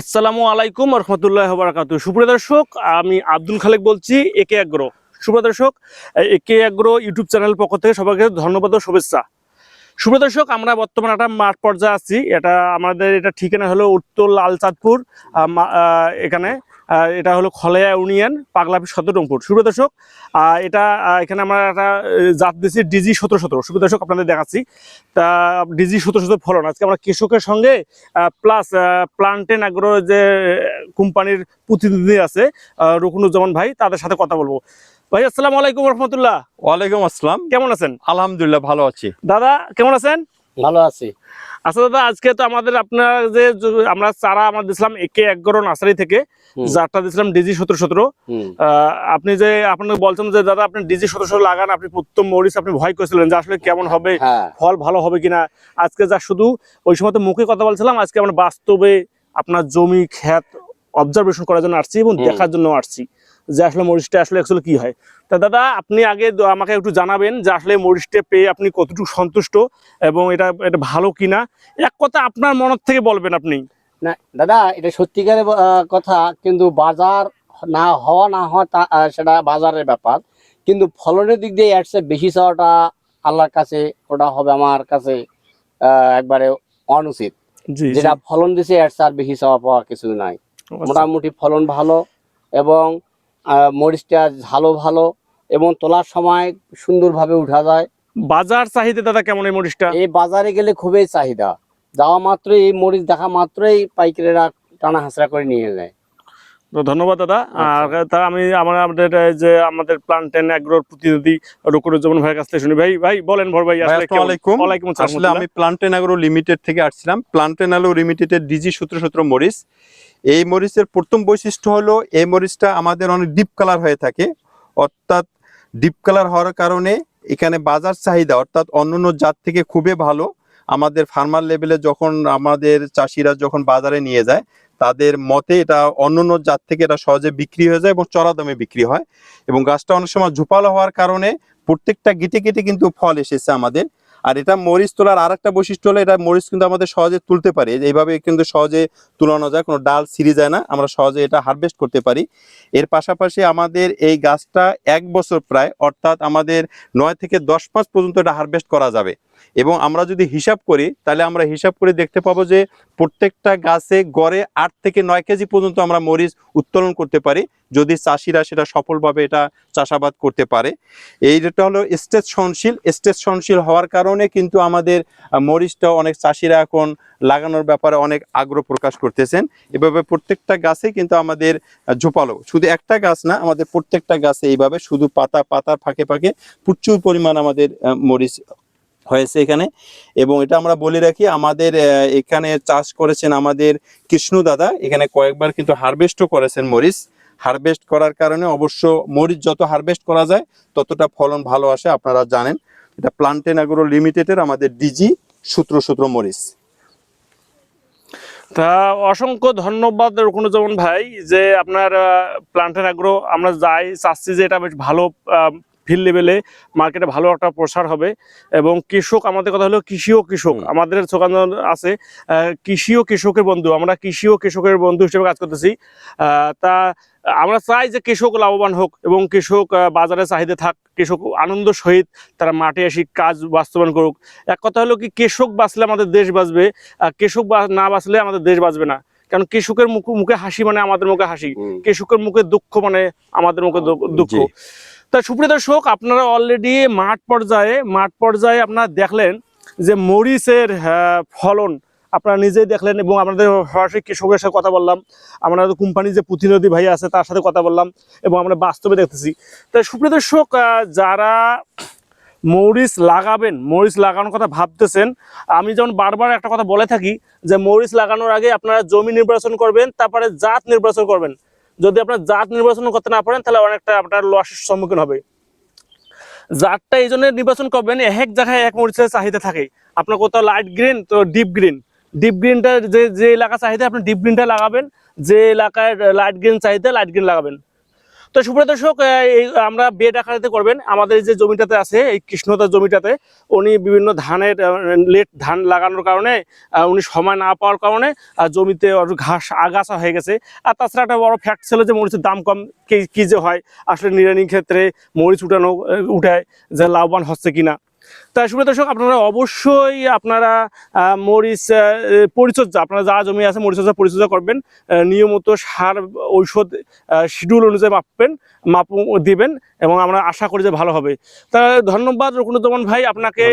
আসসালামু আলাইকুম রহমতুল্লাহ বারাকাতু সুপ্রিয় দর্শক, আমি আব্দুল খালেক বলছি একে আগ্রহ সুপ্রিয় দর্শক একে আগ্রহ ইউটিউব চ্যানেল পক্ষ থেকে সবাইকে ধন্যবাদ ও শুভেচ্ছা। সুপ্রিয় দর্শক, আমরা বর্তমানে একটা মাঠ পর্যায়ে আছি। এটা আমাদের এটা ঠিকানা হলো উত্তর লালচাঁদপুর এখানে। এটা হলো খলেয়া ইউনিয়ন, পাগলাপি সদরমপুর সুপ্রিয় দর্শক এটা এখানে আমরা একটা জাত দিয়েছি ডিজি সতেরো সতেরো। সুপ্রিয় দর্শক, আপনাদের দেখাচ্ছি। তা, ডিজি সতেরো সতেরো ফলন। আজকে আমরা কৃষকের সঙ্গে প্লাস প্লান্টেন আগ্রো যে কোম্পানির প্রতিনিধি আছে রুকনুজ্জামান ভাই, তাদের সাথে কথা বলব। ভাই আসসালামু আলাইকুম রহমতুল্লাহ। ওয়ালাইকুম আসসালাম। কেমন আছেন? আলহামদুলিল্লাহ ভালো আছি। দাদা কেমন আছেন? ভালো আছি। আচ্ছা দাদা আজকে তো আমাদের আপনার যে আমরা চারা আমরা দিছিলাম একে নার্সারি থেকে হুম। যারটা দিছিলাম ডিজি সতেরো সতেরো। আহ, আপনি যে আপনাকে বলছেন যে দাদা আপনি ডিজি সতেরো সতেরো লাগান আপনি প্রথম মরিচ আপনি ভয় করেছিলেন যে আসলে কেমন হবে হ্যাঁ। ফল ভালো হবে কিনা। আজকে যা শুধু ওই সময় তো মুখে কথা বলছিলাম আজকে আমরা বাস্তবে আপনার জমি ক্ষেত অবজারভেশন করার জন্য আসছি এবং দেখার জন্য আসছি। যে আসলে মরিচটা আসলে অ্যাকচুয়ালি কি হয়। তা দাদা আপনি আগে আমাকে একটু জানাবেন যে আসলে মরিচটা পেয়ে আপনি কতটুকু সন্তুষ্ট এবং এটা এটা ভালো কিনা। এক কথা আপনার মনের থেকে বলবেন আপনি। না দাদা এটা সত্যিকারের কথা। কিন্তু বাজার না হওয়া না হওয়া তা- সেটা বাজারের ব্যাপার। কিন্তু ফলনের দিক দিয়ে চেয়ে বেশি চাওয়াটা আল্লাহর কাছে ওটা হবে আমার কাছে আহ, একবারে অনুচিত। যেটা ফলন দিছে চেয়ে আর বেশি চাওয়া পাওয়া কিছু নাই। মোটামুটি ফলন ভালো এবং মরিচটা ঝালো ভালো এবং তোলার সময় সুন্দরভাবে উঠা যায়। বাজার চাহিদা দাদা কেমন এই মরিচটা? এই বাজারে গেলে খুবই চাহিদা। যাওয়া মাত্রই এই মরিচ দেখা মাত্রই পাইকারেরা টানা হাসরা করে নিয়ে যায় তো ধন্যবাদ দাদা। আর তা আমি আমার আমাদের যে আমাদের প্লান্টেন অ্যাগ্রোর প্রতিনিধি রকুরুজ্জামান ভাইয়ের কাছ থেকে শুনি। ভাই ভাই বলেন ভর ভাই ভাই, আসলে আসসালামু আলাইকুম। ওয়ালাইকুম আসসালাম আসলে আমি প্লান্টেন আগ্রো লিমিটেড থেকে আসছিলাম। প্লান্টেন আগ্রো লিমিটেডের ডিজি সতেরো সতেরো মরিচ। এই মরিচের প্রথম বৈশিষ্ট্য হলো এই মরিচটা আমাদের অনেক ডিপ কালার হয়ে থাকে। অর্থাৎ ডিপ কালার হওয়ার কারণে এখানে বাজার চাহিদা অর্থাৎ অন্যান্য জাত থেকে খুবই ভালো। আমাদের ফার্মার লেভেলে যখন আমাদের চাষিরা যখন বাজারে নিয়ে যায় তাদের মতে এটা অন্যান্য জাত থেকে এটা সহজে বিক্রি হয়ে যায় এবং চড়া দামে বিক্রি হয়। এবং গাছটা অনেক সময় ঝোপালো হওয়ার কারণে প্রত্যেকটা গিটে গিটে কিন্তু ফল এসেছে আমাদের। আর এটা মরিচ তোলার আর একটা বৈশিষ্ট্য হলো এটা মরিচ কিন্তু আমাদের সহজে তুলতে পারি। এইভাবে কিন্তু সহজে তুলানো যায়, কোনো ডাল ছিঁড়ে যায় না। আমরা সহজে এটা হারভেস্ট করতে পারি। এর পাশাপাশি আমাদের এই গাছটা এক বছর প্রায়, অর্থাৎ আমাদের নয় থেকে দশ মাস পর্যন্ত এটা হারভেস্ট করা যাবে। এবং আমরা যদি হিসাব করি, তাহলে আমরা হিসাব করে দেখতে পাবো যে প্রত্যেকটা গাছে গড়ে আট থেকে নয় কেজি পর্যন্ত আমরা মরিচ উত্তোলন করতে পারি, যদি চাষিরা সেটা সফলভাবে এটা চাষাবাদ করতে পারে। এইটা হলো স্টেজ সহনশীল। স্টেজ সহনশীল হওয়ার কারণে কিন্তু আমাদের মরিচটা অনেক চাষিরা এখন লাগানোর ব্যাপারে অনেক আগ্রহ প্রকাশ করতেছেন। এভাবে প্রত্যেকটা গাছে কিন্তু আমাদের ঝোপালো। শুধু একটা গাছ না, আমাদের প্রত্যেকটা গাছে এইভাবে শুধু পাতা, পাতার ফাঁকে ফাঁকে প্রচুর পরিমাণ আমাদের মরিচ হয়েছে এখানে। এবং এটা আমরা বলে রাখি, আমাদের এখানে চাষ করেছেন আমাদের কৃষ্ণ দাদা। এখানে কয়েকবার কিন্তু হারভেস্টও করেছেন মরিচ। হারভেস্ট করার কারণে অবশ্য মরিচ যত হারভেস্ট করা যায়, ততটা ফলন ভালো আসে, আপনারা জানেন। এটা প্লান্টেন আগ্রো লিমিটেডের আমাদের ডিজি সূত্র সূত্র মরিচ। তা অসংখ্য ধন্যবাদ রকুনুজ্জামান ভাই যে আপনার প্লান্টের আগ্রহ আমরা যাই, চাচ্ছি যে এটা বেশ ভালো ফিল্ড লেভেলে মার্কেটে ভালো একটা প্রসার হবে এবং কৃষক আমাদের কথা হলো কৃষি ও কৃষক। আমাদের সোকান আছে কৃষি ও কৃষকের বন্ধু। আমরা কৃষি ও কৃষকের বন্ধু হিসেবে কাজ করতেছি। তা আমরা চাই যে কৃষক লাভবান হোক এবং কৃষক বাজারে চাহিদা থাক কৃষক আনন্দ সহিত তারা মাঠে এসে কাজ বাস্তবায়ন করুক। এক কথা হলো কি কৃষক বাঁচলে আমাদের দেশ বাঁচবে আর কৃষক বা- না বাঁচলে আমাদের দেশ বাঁচবে না। কারণ কৃষকের মুখ মুখে হাসি মানে আমাদের মুখে হাসি। কৃষকের মুখে দুঃখ মানে আমাদের মুখে দুঃখ। তা সুপ্রিয় দর্শক, আপনারা অলরেডি মাঠ পর্যায়ে মাঠ পর্যায়ে আপনারা দেখলেন যে মরিচের ফলন আপনারা নিজেই দেখলেন এবং আমাদের সরাসরি কৃষকের সাথে কথা বললাম, আমরা কোম্পানির যে প্রতিনিধি ভাই আছে তার সাথে কথা বললাম এবং আমরা বাস্তবে দেখতেছি। তাই সুপ্রিয় দর্শক যারা মরিচ লাগাবেন, মরিচ লাগানোর কথা ভাবতেছেন, আমি যেমন বারবার একটা কথা বলে থাকি যে মরিচ লাগানোর আগে আপনারা জমি নির্বাচন করবেন, তারপরে জাত নির্বাচন করবেন। যদি আপনার জাত নির্বাচন করতে না পারেন, তাহলে অনেকটা আপনার লসের সম্মুখীন হবে। জাতটা এই জন্য নির্বাচন করবেন, এক জায়গায় এক মরিচের চাহিদা থাকে। আপনার কোথাও লাইট গ্রিন তো ডিপ গ্রিন ডিপ গ্রিনটা যে যে এলাকা চাহিদা, আপনি ডিপ গ্রিনটা লাগাবেন, যে এলাকায় লাইট গ্রিন চাহিদা লাইট গ্রিন লাগাবেন। তো সুপ্রিয় দর্শক আমরা বেড আকারেতে করবেন। আমাদের যে জমিটাতে আছে, এই কৃষ্ণতার জমিটাতে, উনি বিভিন্ন ধানের লেট ধান লাগানোর কারণে উনি সময় না পাওয়ার কারণে জমিতে ঘাস আগাছা হয়ে গেছে। আর তাছাড়া একটা বড় ফ্যাক্ট ছিল যে মরিচের দাম কম, কী যে হয়, আসলে নিরানি ক্ষেত্রে মরিচ উঠানো উঠায়, যে লাভবান হচ্ছে কিনা। তা সুপ্রিয় দর্শক আপনারা অবশ্যই আপনারা মরিচ পরিচর্যা আপনারা যা জমি আছে মরিচর্যা পরিচর্যা করবেন নিয়মিত সার ঔষধ শিডিউল অনুযায়ী মাপবেন মাপ দিবেন এবং আমরা আশা করি যে ভালো হবে। তা ধন্যবাদ রকুনুজ্জামান ভাই আপনাকে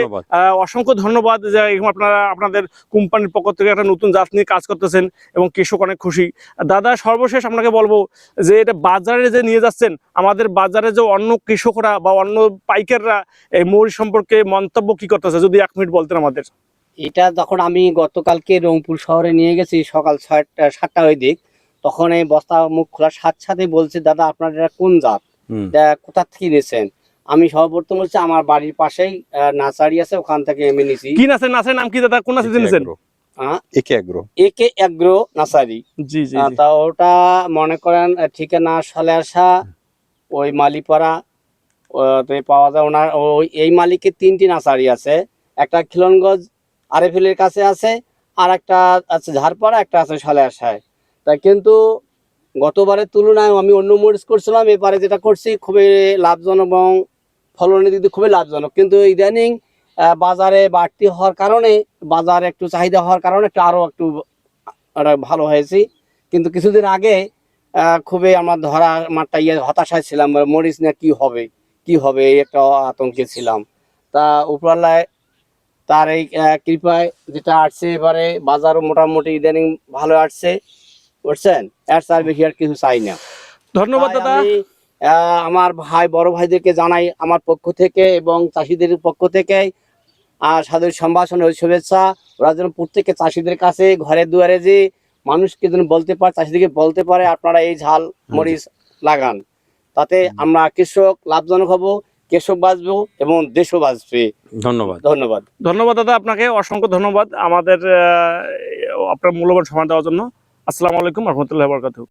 অসংখ্য ধন্যবাদ যে এরকম আপনারা আপনাদের কোম্পানির পক্ষ থেকে একটা নতুন জাত নিয়ে কাজ করতেছেন এবং কৃষক অনেক খুশি। দাদা সর্বশেষ আপনাকে বলব যে এটা বাজারে যে নিয়ে যাচ্ছেন আমাদের বাজারে যে অন্য কৃষকরা বা অন্য পাইকাররা এই মৌরি সম্পর্কে মন্তব্য কি করতেছে? যদি এক মিনিট বলতেন আমাদের। এটা যখন আমি গতকালকে রংপুর শহরে নিয়ে গেছি সকাল ছয়টা সাতটা ওই দিক। তখন এই বস্তা মুখ খোলার সাথে সাথে বলছে দাদা আপনার এটা কোন জাত। কোথা থেকে নিয়েছেন আমি সর্বপ্রথম বলছি আমার বাড়ির পাশেই নার্সারি আছে ওখান থেকে আমি নিছি কি নাচের নাচের নাম কি দাদা? কোন নিয়েছেন একে একে এগ্রো নার্সারি। জি জি আহ, তা ওটা মনে করেন ঠিকানা সালে আসা ওই মালিপাড়া পাওয়া যায়। ওনার ওই এই মালিকের তিনটি নার্সারি আছে। একটা খিলনগঞ্জ আরেফিলের কাছে আছে আর একটা আছে ঝাড়পাড়া, একটা আছে সালে আসায় তা কিন্তু গতবারের তুলনায় আমি অন্য মরিচ করছিলাম, এবারে যেটা করছি, খুবই লাভজনক এবং ফলনের দিক খুবই লাভজনক। কিন্তু ইদানিং বাজারে বাড়তি হওয়ার কারণে, বাজারে একটু চাহিদা হওয়ার কারণে একটু আরও একটু ভালো হয়েছি। কিন্তু কিছুদিন আগে খুবই আমার ধরা মারটা ইয়ে হতাশায় ছিলাম মরিচ না কি হবে? কি হবে এই একটা আতঙ্কে ছিলাম। তা উপরালায় তার এই কৃপায় যেটা আসছে এবারে বাজারও মোটামুটি ইদানিং ভালো আসছে বুঝছেন? এর চার বেশি আর কিছু চাই না। ধন্যবাদ দাদা। আমার ভাই বড় ভাইদেরকে জানাই আমার পক্ষ থেকে এবং চাষিদের পক্ষ থেকে আর সাদর সম্ভাষণ শুভেচ্ছা। ওরা যেন প্রত্যেকে চাষিদের কাছে ঘরে দুয়ারে যে মানুষকে যেন বলতে পারে চাষিদেরকে বলতে পারে আপনারা এই ঝাল মরিচ লাগান। তাতে আমরা কৃষক লাভজনক হব কৃষক বাঁচবো এবং দেশও বাঁচবে। ধন্যবাদ। ধন্যবাদ। ধন্যবাদ দাদা আপনাকে অসংখ্য ধন্যবাদ আমাদের আহ, আপনার মূল্যবান সময় দেওয়ার জন্য। আসসালামু আলাইকুম রহমতুল্লাহ বরকাতু